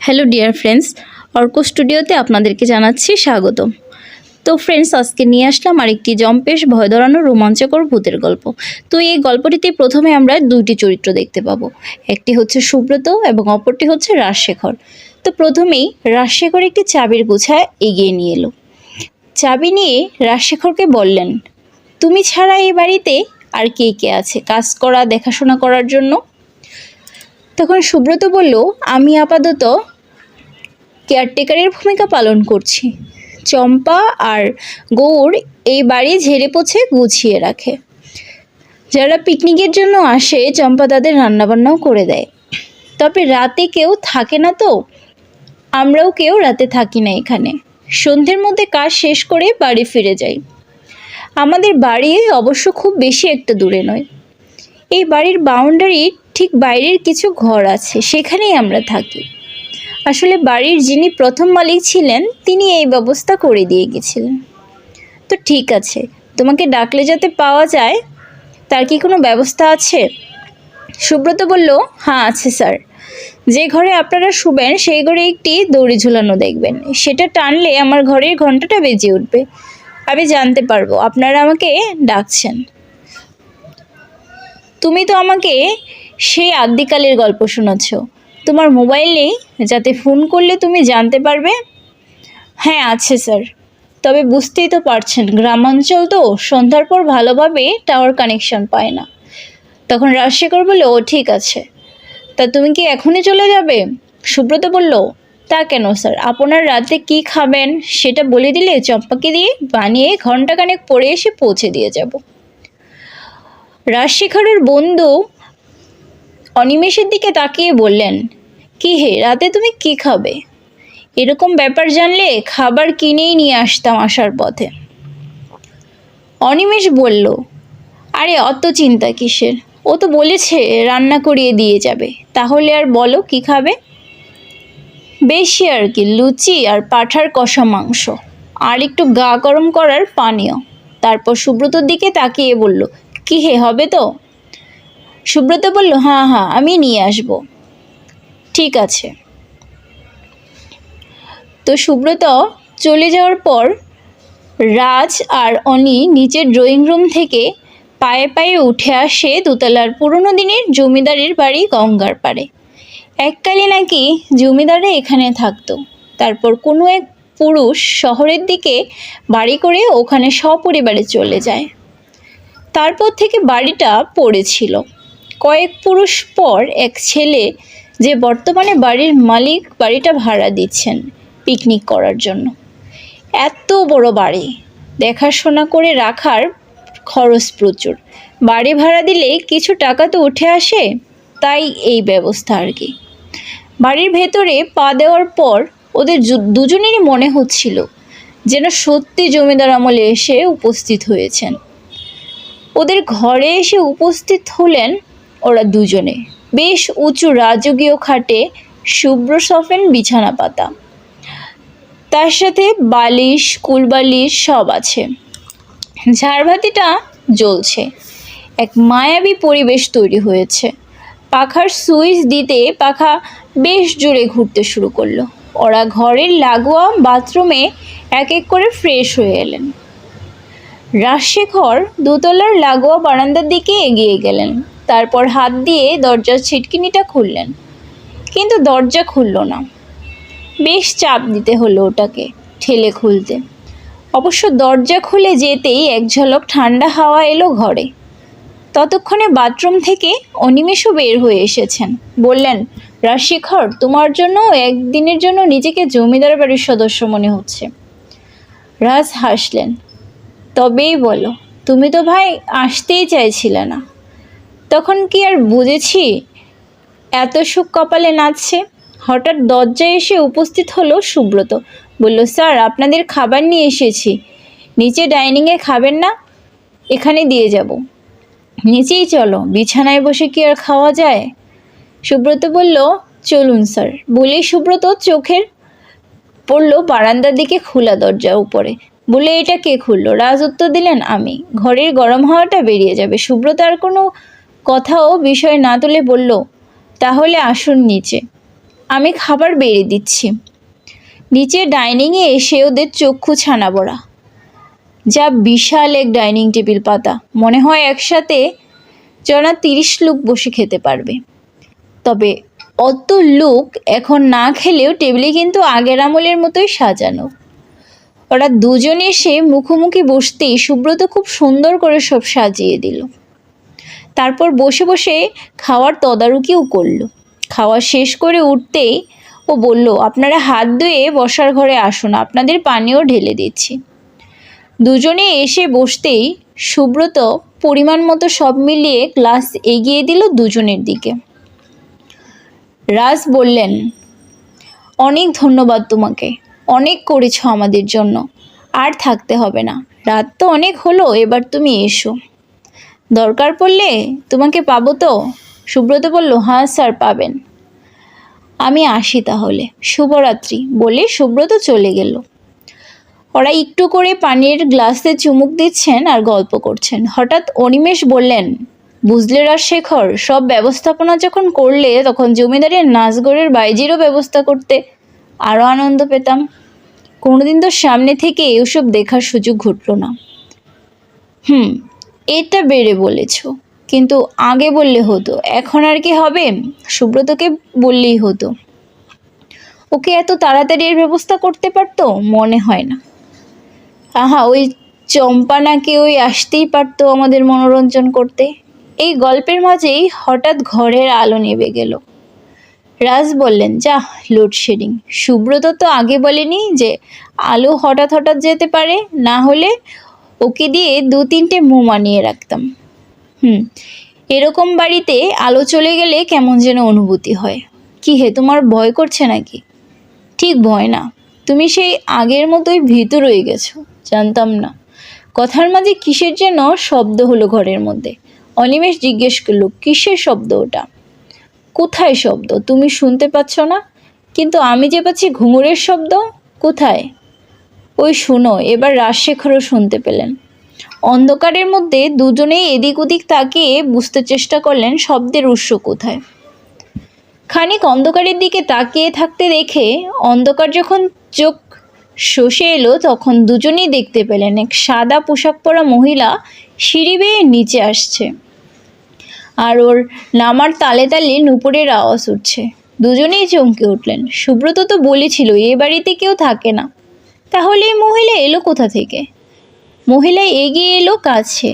Hello dear friends Arka স্টুডিওতে আপনাদেরকে জানাচ্ছি স্বাগত তো ফ্রেন্ডস আজকে নিয়ে আসলাম আরেকটি জম্পেশ ভয় ধরানো রোমাঞ্চকর ভূতের গল্প। তো এই গল্পটিতে প্রথমে আমরা দুইটি চরিত্র দেখতে পাবো। একটি হচ্ছে সুব্রত এবং অপরটি হচ্ছে রাজশেখর। তো প্রথমেই রাজশেখর একটি চাবির গোছায় এগিয়ে নিয়ে এলো। চাবি নিয়ে রাজশেখরকে বললেন, তুমি ছাড়া এই বাড়িতে আর কে কে আছে? কাজ করা, দেখাশোনা করার জন্য তখন সুব্রত বলল, আমি আপাতত কেয়ারটেকারের ভূমিকা পালন করছি। চম্পা আর গৌর এই বাড়ি ঝেড়ে পোছে গুছিয়ে রাখে। যারা পিকনিকের জন্য আসে, চম্পা তাদের রান্নাবান্নাও করে দেয়। তবে রাতে কেউ থাকে না তো। আমরাও কেউ রাতে থাকি না এখানে। সন্ধ্যের মধ্যে কাজ শেষ করে বাড়ি ফিরে যাই। আমাদের বাড়ি অবশ্য খুব বেশি একটা দূরে নয়। এই বাড়ির বাউন্ডারির ঠিক বাইরের কিছু ঘর আছে, সেখানেই আমরা থাকি। আসলে বাড়ির যিনি প্রথম মালিক ছিলেন, তিনি এই ব্যবস্থা করে দিয়ে গেছিলেন। তো ঠিক আছে, তোমাকে ডাকলে যাতে পাওয়া যায়, তার কি কোনো ব্যবস্থা আছে? সুব্রত বলল হ্যাঁ আছে স্যার। যে ঘরে আপনারা শুবেন, সেই ঘরে একটি দড়ি ঝুলানো দেখবেন। সেটা টানলে আমার ঘরের ঘন্টাটা বেজে উঠবে। আমি জানতে পারব, আপনারা আমাকে ডাকছেন। তুমি তো আমাকে সেই আদ্যিকালের গল্প শোনাচ্ছ। তোমার মোবাইল নেই যাতে ফোন করলে তুমি জানতে পারবে? হ্যাঁ আছে স্যার। তবে বুঝতেই তো পারছেন, গ্রামাঞ্চল তো সন্ধ্যার পর ভালোভাবে টাওয়ার কানেকশন পায় না। তখন রাজশেখর বলল, ও, ঠিক আছে। তা তুমি কি এখনই চলে যাবে? সুব্রত বলল, তা কেন স্যার? আপনার রাতে কি খাবেন সেটা বলে দিলে চম্পাকে দিয়ে বানিয়ে ঘন্টাখানেক পরে এসে পৌঁছে দিয়ে যাব। রাজশেখরের বন্ধু অনিমেষের দিকে তাকিয়ে বললেন, কি হে, রাতে তুমি কি খাবে? এরকম ব্যাপার জানলে খাবার কিনেই নিয়ে আসতাম আসার পথে। অনিমেষ বলল, আরে, অত চিন্তা কিসের? ও তো বলেছে রান্না করিয়ে দিয়ে যাবে। তাহলে আর বলো কি খাবে? বেশি আর কি, লুচি আর পাঠার কষা মাংস, আর একটু গা গরম করার পানীয়। তারপর সুব্রতর দিকে তাকিয়ে বলল কি হে, হবে তো? সুব্রত বলল হ্যাঁ হ্যাঁ আমি নিয়ে আসব। ঠিক আছে। তো সুব্রত চলে যাওয়ার পর রাজ আর অনি নিচের ড্রয়িং রুম থেকে পায়ে পায়ে উঠে আসে দোতলার পুরনো দিনের জমিদারের বাড়ি গঙ্গার পাড়ে। এককালে নাকি জমিদাররা এখানে থাকতো। তারপর কোনো এক পুরুষ শহরের দিকে বাড়ি করে ওখানে সপরিবারে চলে যায়। তারপর থেকে বাড়িটা পড়েছিল। কয়েক পুরুষ পর এক ছেলে যে বর্তমানে বাড়ির মালিক বাড়িটা ভাড়া দিচ্ছেন পিকনিক করার জন্য। এত বড় বাড়ি। দেখাশোনা করে রাখার খরচ প্রচুর। বাড়ি ভাড়া দিলে কিছু টাকা তো উঠে আসে, তাই এই ব্যবস্থা আর কি। বাড়ির ভেতরে পা দেওয়ার পর ওদের দুজনেরই মনে হচ্ছিল যেন সত্যি জমিদার আমলে এসে উপস্থিত হয়েছেন। ওদের ঘরে এসে উপস্থিত হলেন ওরা দুজনে। বেশ উঁচু রাজকীয় খাটে শুভ্র সফেন বিছানা পাতা। তার সাথে বালিশ, কুলবালিশ সব আছে। ঝাড়বাতিটা জ্বলছে। এক মায়াবী পরিবেশ তৈরি হয়েছে। পাখার সুইচ দিতে পাখা বেশ জোরে ঘুরতে শুরু করল। ওরা ঘরের লাগোয়া বাথরুমে এক এক করে ফ্রেশ হয়ে এলেন। রাজশেখর দোতলার লাগোয়া বারান্দার দিকে এগিয়ে গেলেন। তারপর হাত দিয়ে দরজার ছিটকিনিটা খুললেন। কিন্তু দরজা খুলল না। বেশ চাপ দিতে হলো ওটাকে ঠেলে খুলতে। অবশ্য দরজা খুলে যেতেই এক ঝলক ঠান্ডা হাওয়া এলো ঘরে। ততক্ষণে বাথরুম থেকে অনিমেষও বের হয়ে এসেছেন। বললেন, রাজশেখর, তোমার জন্য একদিনের জন্য নিজেকে জমিদার বাড়ির সদস্য মনে হচ্ছে। রাজ হাসলেন তবেই বলো, তুমি তো ভাই আসতেই চাইছিলে না। তখন কি আর বুঝেছি? এত সুখ কপালে নাচছে। হঠাৎ দরজায় এসে উপস্থিত হলো সুব্রত। বলল, স্যার, আপনাদের খাবার নিয়ে এসেছি। নিচে ডাইনিংয়ে খাবেন না, এখানে দিয়ে যাব। নিচেই চলো, বিছানায় বসে কি আর খাওয়া যায়? সুব্রত বলল, চলুন, স্যার। বলেই সুব্রত চোখের পড়ল বারান্দার দিকে খোলা দরজা উপরে। বলে এটা কে খুললো? রাজ উত্তর দিলেন আমি। ঘরের গরম হাওয়াটা বেরিয়ে যাবে। সুব্রত আর কোনো কথাও বিষয় না তুলে বলল, তাহলে আসুন নিচে। আমি খাবার বেড়ে দিচ্ছি। নিচে ডাইনিংয়ে এসে ওদের চক্ষু ছানা বড়া। যা বিশাল এক ডাইনিং টেবিল পাতা। মনে হয় একসাথে জনা তিরিশ লোক বসে খেতে পারবে। তবে অত লোক এখন না খেলেও টেবিলে কিন্তু আগের আমলের মতোই সাজানো। ওরা দুজন এসে মুখোমুখি বসতেই সুব্রত খুব সুন্দর করে সব সাজিয়ে দিল। তারপর বসে বসে খাওয়ার তদারকিও করল। খাওয়া শেষ করে উঠতেই ও বলল, আপনারা হাত ধুয়ে বসার ঘরে আসুন, আপনাদের পানিও ঢেলে দিচ্ছি। দুজনে এসে বসতেই সুব্রত পরিমাণ মতো সব মিলিয়ে গ্লাস এগিয়ে দিল দুজনের দিকে। রাজ বললেন, অনেক ধন্যবাদ তোমাকে। অনেক করেছ আমাদের জন্য। আর থাকতে হবে না। রাত তো অনেক হলো, এবার তুমি এসো। দরকার পড়লে তোমাকে পাবো তো? সুব্রত বলল হ্যাঁ স্যার, পাবেন। আমি আসি তাহলে। শুভরাত্রি বলে সুব্রত চলে গেল। ওরা একটু করে পানির গ্লাসে চুমুক দিচ্ছেন আর গল্প করছেন। হঠাৎ অনিমেষ বললেন, বুঝলে রাজশেখর, সব ব্যবস্থাপনা যখন করলে তখন জমিদারের নাচগড়ের বাইজিরও ব্যবস্থা করতে আরও আনন্দ পেতাম। কোনোদিন তো সামনে থেকে এসব দেখার সুযোগ ঘটলো না। হুম, এটা বেড়ে বলেছ। কিন্তু আগে বললে হতো, এখন আর কি হবে? সুব্রতকে বললেই হতো। ওকে এত তাড়াতাড়ি এর ব্যবস্থা করতে পারতো? মনে হয় না। আহা, ওই চম্পা নাকি ওই আসতেই পারতো আমাদের মনোরঞ্জন করতে। এই গল্পের মাঝেই হঠাৎ ঘরের আলো নেবে গেল। রাজ বললেন, যা লোডশেডিং সুব্রত তো আগে বলেনি যে আলো হঠাৎ হঠাৎ যেতে পারে, না হলে ওকে দিয়ে দু তিনটে মো মানিয়ে রাখতাম। হুম, এরকম বাড়িতে আলো চলে গেলে কেমন যেন অনুভূতি হয়। কি হে, তোমার ভয় করছে নাকি? ঠিক ভয় না। তুমি সেই আগের মতোই ভীতু রয়ে গেছো, জানতাম না। কথার মাঝে কিসের যেন শব্দ হলো ঘরের মধ্যে। অনিমেষ জিজ্ঞেস করল, কিসের শব্দ ওটা? কোথায় শব্দ? তুমি শুনতে পাচ্ছ না? কিন্তু আমি যে পাচ্ছি ঘুঙুরের শব্দ, কোথায়? ওই শুনো, এবার রাজশেখরও শুনতে পেলেন। অন্ধকারের মধ্যে দুজনেই এদিক ওদিক তাকিয়ে বুঝতে চেষ্টা করলেন শব্দের উৎস কোথায়। খানিক অন্ধকারের দিকে তাকিয়ে থাকতে দেখে অন্ধকার যখন চোখ শসে এলো, তখন দুজনেই দেখতে পেলেন এক সাদা পোশাক পরা মহিলা সিঁড়ি বেয়ে নিচে আসছে। আর ওর নামার তালে তালে নুপুরের আওয়াজ উঠছে। দুজনেই চমকে উঠলেন। সুব্রত তো বলেছিল, এ বাড়িতে কেউ থাকে না। তাহলে এই মহিলা এলো কোথা থেকে? মহিলা এগিয়ে এলো কাছে।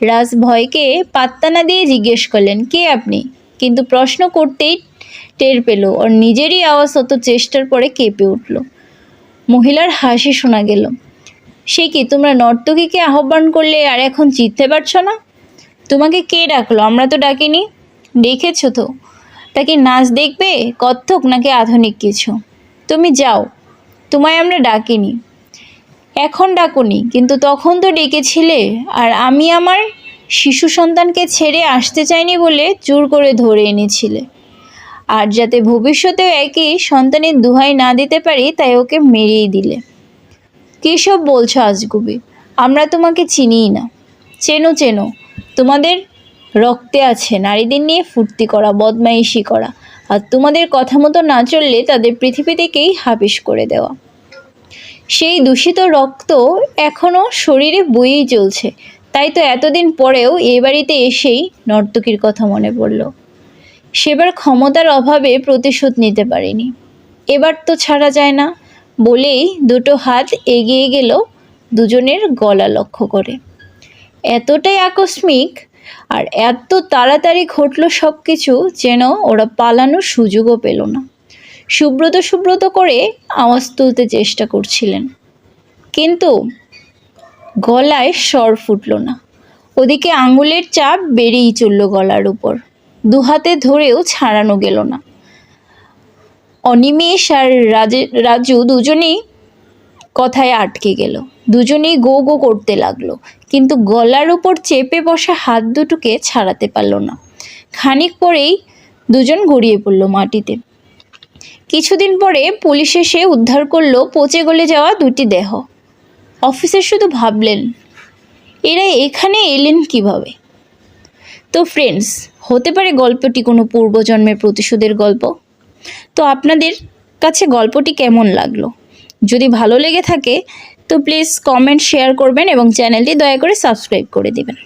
রাজ ভয়কে পাত্তা না দিয়ে জিজ্ঞেস করলেন, কে আপনি? কিন্তু প্রশ্ন করতেই টের পেল, ওর নিজেরই আওয়াজ অত চেষ্টার পরে কেঁপে উঠল। মহিলার হাসি শোনা গেল, সে কি, তোমরা নর্তকীকে আহ্বান করলে আর এখন জিততে পারছ না? তোমাকে কে ডাকলো? আমরা তো ডাকিনি। দেখেছ তো? তাকে নাচ দেখবে? কত্থক নাকি আধুনিক কিছু? তুমি যাও। তোমায় আমরা ডাকিনি। এখন ডাকুনি, কিন্তু তখন তো ডেকেছিলে, আর আমি আমার শিশু সন্তানকে ছেড়ে আসতে চাইনি বলে জোর করে ধরে এনেছিলে। আর যাতে ভবিষ্যতেও একই সন্তানের দুহাই না দিতে পারি, তাই ওকে মেরেই দিলে। কী সব বলছো আজগুবি? আমরা তোমাকে চিনিই না। চেনো চেনো। তোমাদের রক্তে আছে, নারীদের নিয়ে ফুর্তি করা, বদমাইশি করা। আর তোমাদের কথা মতো না চললে তাদের পৃথিবী থেকেই হাবিস করে দেওয়া। সেই দূষিত রক্ত এখনও শরীরে বয়েই চলছে। তাই তো এতদিন পরেও এ বাড়িতে এসেই নর্তকীর কথা মনে পড়ল। সেবার ক্ষমতার অভাবে প্রতিশোধ নিতে পারিনি। এবার তো ছাড়া যায় না। বলেই দুটো হাত এগিয়ে গেল দুজনের গলা লক্ষ্য করে। এতটাই আকস্মিক আর এত তাড়াতাড়ি ঘটল সব কিছু যেন ওরা পালানোর সুযোগও পেল না। সুব্রত সুব্রত করে আওয়াজ তুলতে চেষ্টা করছিলেন। কিন্তু গলায় স্বর ফুটল না। ওদিকে আঙুলের চাপ বেড়েই চলল গলার উপর। দুহাতে ধরেও ছাড়ানো গেল না। অনিমেষ আর রাজে দুজনেই কথায় আটকে গেল। দুজনেই গো গো করতে লাগল, কিন্তু গলার উপর চেপে বসা হাত দুটোকে ছাড়াতে পারল না। খানিক পরেই দুজন গড়িয়ে পড়ল মাটিতে। কিছুদিন পরে পুলিশ এসে উদ্ধার করল পচে গলে যাওয়া দুটি দেহ। অফিসার শুধু ভাবলেন, এরা এখানে এলেন কীভাবে? তো ফ্রেন্ডস হতে পারে গল্পটি কোনো পূর্বজন্মের প্রতিশোধের গল্প। তো আপনাদের কাছে গল্পটি কেমন লাগল? যদি ভালো লেগে থাকে, তো প্লিজ কমেন্ট শেয়ার করবেন এবং চ্যানেলটি দয়া করে সাবস্ক্রাইব করে দেবেন।